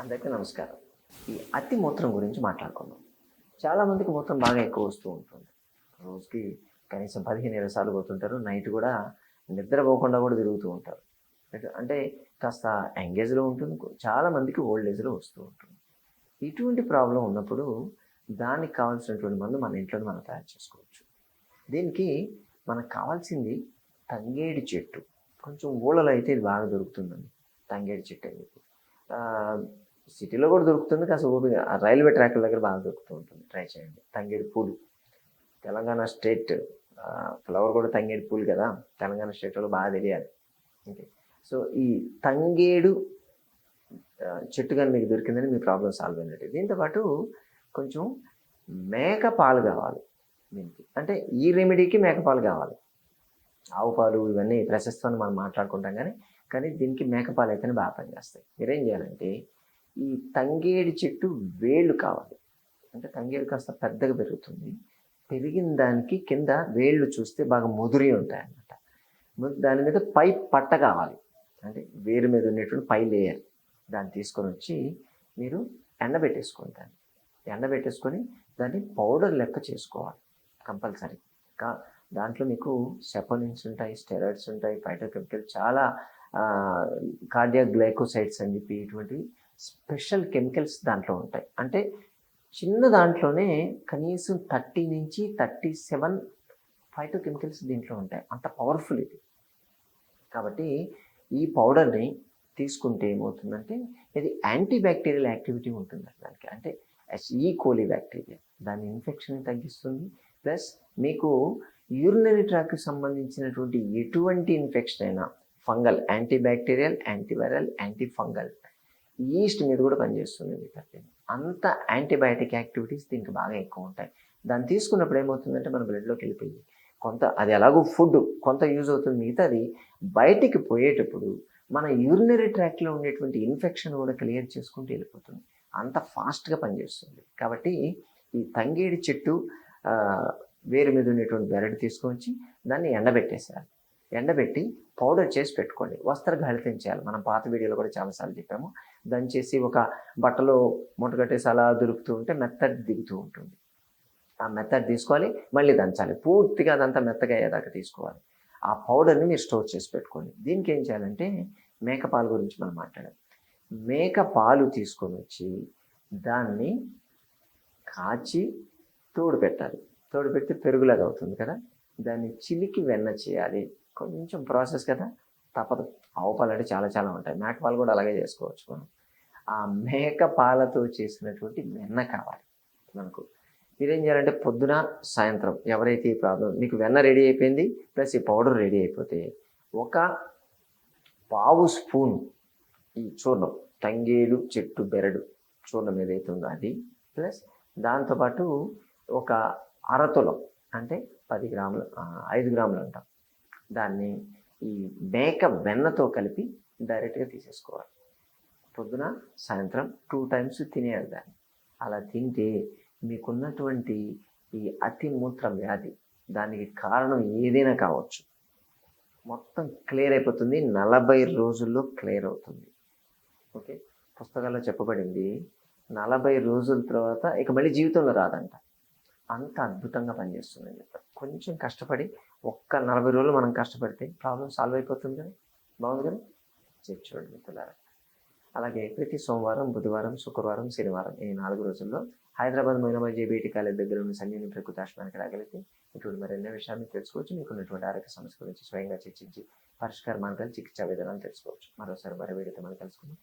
అందరికీ నమస్కారం. ఈ అతి మూత్రం గురించి మాట్లాడుకుందాం. చాలామందికి మూత్రం బాగా ఎక్కువ వస్తూ ఉంటుంది. రోజుకి కనీసం పదిహేను ఇరవై సార్లు పోతుంటారు. నైట్ కూడా నిద్రపోకుండా కూడా తిరుగుతూ ఉంటారు. అంటే- కాస్త ఎంగేజ్లో ఉంటుంది. చాలామందికి ఓల్డ్ ఏజ్లో వస్తూ ఉంటుంది. ఇటువంటి ప్రాబ్లం ఉన్నప్పుడు దానికి కావాల్సినటువంటి మందు మన ఇంట్లోనే మనం తయారు చేసుకోవచ్చు. దీనికి మనకు కావాల్సింది తంగేడి చెట్టు. కొంచెం ఊళ్ళలో అయితే ఇది బాగా దొరుకుతుందండి. తంగేడి చెట్టు అని చెప్పి. సిటీలో కూడా దొరుకుతుంది కాస్త ఓపిక రైల్వే ట్రాక్ల దగ్గర బాగా దొరుకుతూ ఉంటుంది. ట్రై చేయండి. తంగేడు పూలు. తెలంగాణ స్టేట్ ఫ్లవర్ కూడా తంగేడు పూలు కదా. తెలంగాణ స్టేట్లో బాగా తెలియాలి. ఓకే. సో ఈ తంగేడు చెట్టు కానీ మీకు దొరికిందని మీ ప్రాబ్లం సాల్వ్ అయినట్టు. దీంతోపాటు కొంచెం మేక పాలు కావాలి దీనికి. అంటే ఈ రెమెడీకి మేక పాలు కావాలి. ఆవు పాలు ఇవన్నీ ప్రశస్తం మనం మాట్లాడుకుంటాం కానీ కానీ దీనికి మేకపాలు అయితేనే బాగా పనిచేస్తాయి. మీరేం చేయాలంటే ఈ తంగేడి చెట్టు వేళ్ళు కావాలి. అంటే తంగేడు కాస్త పెద్దగా పెరుగుతుంది. పెరిగిన దానికి కింద వేళ్ళు చూస్తే బాగా ముదిరి ఉంటాయి అన్నమాట దాని మీద పై పట్ట కావాలి. అంటే వేరు మీద ఉండేటువంటి పై లేయర్ దాన్ని తీసుకొని వచ్చి మీరు ఎండబెట్టేసుకోండి దాన్ని. ఎండబెట్టేసుకొని దాన్ని పౌడర్ లెక్క చేసుకోవాలి కంపల్సరీ. కా దాంట్లో మీకు సెపనిన్స్ ఉంటాయి స్టెరాయిడ్స్ ఉంటాయి ఫైటోకెమికల్ చాలా కార్డియా గ్లైకోసైడ్స్ అని చెప్పి ఇటువంటి స్పెషల్ కెమికల్స్ దాంట్లో ఉంటాయి. అంటే చిన్న దాంట్లోనే కనీసం థర్టీ నుంచి థర్టీ సెవెన్ ఫైటోకెమికల్స్ దీంట్లో ఉంటాయి. అంత పవర్ఫుల్ ఇది. కాబట్టి ఈ పౌడర్ని తీసుకుంటే ఏమవుతుందంటే ఇది యాంటీ బ్యాక్టీరియల్ యాక్టివిటీ ఉంటుంది దానికి. అంటే ఈ కోలి బ్యాక్టీరియా. దాని ఇన్ఫెక్షన్ తగ్గిస్తుంది. ప్లస్ మీకు యూరినరీ ట్రాక్కి సంబంధించినటువంటి ఎటువంటి ఇన్ఫెక్షన్ అయినా fungal anti bacterial antiviral anti fungal yeast మీద కూడా పనిచేస్తుంది ఇది అంత యాంటీబయాటిక్ యాక్టివిటీస్ దీనికి బాగా ఎక్కువ ఉంటాయి. దాన్ని తీసుకున్నప్పుడు ఏమవుతుందంటే మన బ్లడ్లోకి వెళ్ళిపోయి కొంత అది ఎలాగో ఫుడ్ కొంత యూజ్ అవుతుంది. మిగతాది బయటికి పోయేటప్పుడు మన యూరినరీ ట్రాక్లో ఉండేటువంటి ఇన్ఫెక్షన్ కూడా క్లియర్ చేసుకుంటూ వెళ్ళిపోతుంది. అంత ఫాస్ట్గా పనిచేస్తుంది. కాబట్టి ఈ తంగేడి చెట్టు వేరు మీద ఉండేటువంటి బెరడు తీసుకొచ్చి దాన్ని ఎండబెట్టేసేయాలి. ఎండబెట్టి పౌడర్ చేసి పెట్టుకోండి. వస్త్ర గాలితం చేయాలి. మనం పాత వీడియోలో కూడా చాలాసార్లు చెప్పాము. దంచేసి ఒక బట్టలో మూటగట్టేసి అలా దొరుకుతూ ఉంటే మెత్తడి దిగుతూ ఉంటుంది. ఆ మెత్తడి తీసుకోవాలి. మళ్ళీ దంచాలి. పూర్తిగా అదంతా మెత్తగా అయ్యేదాకా తీసుకోవాలి. ఆ పౌడర్ని మీరు స్టోర్ చేసి పెట్టుకోండి. దీనికి ఏం చేయాలంటే మేక పాలు గురించి మనం మాట్లాడాం. మేక పాలు తీసుకొని వచ్చి దాన్ని కాచి తోడు పెట్టాలి తోడు పెడితే పెరుగులాగా అవుతుంది కదా? దాన్ని చిలికి వెన్న చేయాలి. కొంచెం ప్రాసెస్ కదా. తప్పదు. ఆవు పాలు అంటే చాలా చాలా ఉంటాయి. మేక పాలు కూడా అలాగే చేసుకోవచ్చు మనం. ఆ మేక పాలతో చేసినటువంటి వెన్న కావాలి మనకు. మీరేం చేయాలంటే పొద్దున సాయంత్రం ఎవరైతే ఈ ప్రాబ్లం మీకు వెన్న రెడీ అయిపోయింది ప్లస్ ఈ పౌడర్ రెడీ అయిపోతే ఒక పావు స్పూన్ ఈ చూర్ణం తంగేలు చెట్టు బెరడు చూర్ణం ఏదైతే ఉందో అది ప్లస్ దాంతోపాటు ఒక అరతులం అంటే పది గ్రాములు ఐదు గ్రాములు అంటాం. దాన్ని ఈ మేక వెన్నతో కలిపి డైరెక్ట్గా తీసేసుకోవాలి. పొద్దున సాయంత్రం టూ టైమ్స్ తినేయాలి దాన్ని. అలా తింటే మీకున్నటువంటి ఈ అతి మూత్ర వ్యాధి దానికి కారణం ఏదైనా కావచ్చు. మొత్తం క్లియర్ అయిపోతుంది నలభై రోజుల్లో క్లియర్ అవుతుంది. ఓకే? పుస్తకాల్లో చెప్పబడింది నలభై రోజుల తర్వాత ఇక మళ్ళీ జీవితంలో రాదంట. అంత అద్భుతంగా పనిచేస్తుందని చెప్పారు కొంచెం కష్టపడి ఒక్క నలభై రోజులు మనం కష్టపడితే ప్రాబ్లం సాల్వ్ అయిపోతుంది కదా? బాగుంది కదా? చెప్పి చూడండి మిత్రులారా. అలాగే ప్రతి సోమవారం బుధవారం శుక్రవారం శనివారం ఈ నాలుగు రోజుల్లో హైదరాబాద్ మైనాబాద్ జేబీటీ కాలేజ్ దగ్గర ఉన్న సంజీని ప్రకృతి ఆశ్రమానికి రాగలిగితే ఇటువంటి మరెన్నో విషయాన్ని తెలుసుకోవచ్చు. మీకు ఉన్నటువంటి ఆరోగ్య సమస్య గురించి స్వయంగా చర్చించి పరిష్కార మార్గాలు చికిత్సా విధానాలు తెలుసుకోవచ్చు. మరోసారి మరో వీడియోతో మనం కలుసుకుందాం.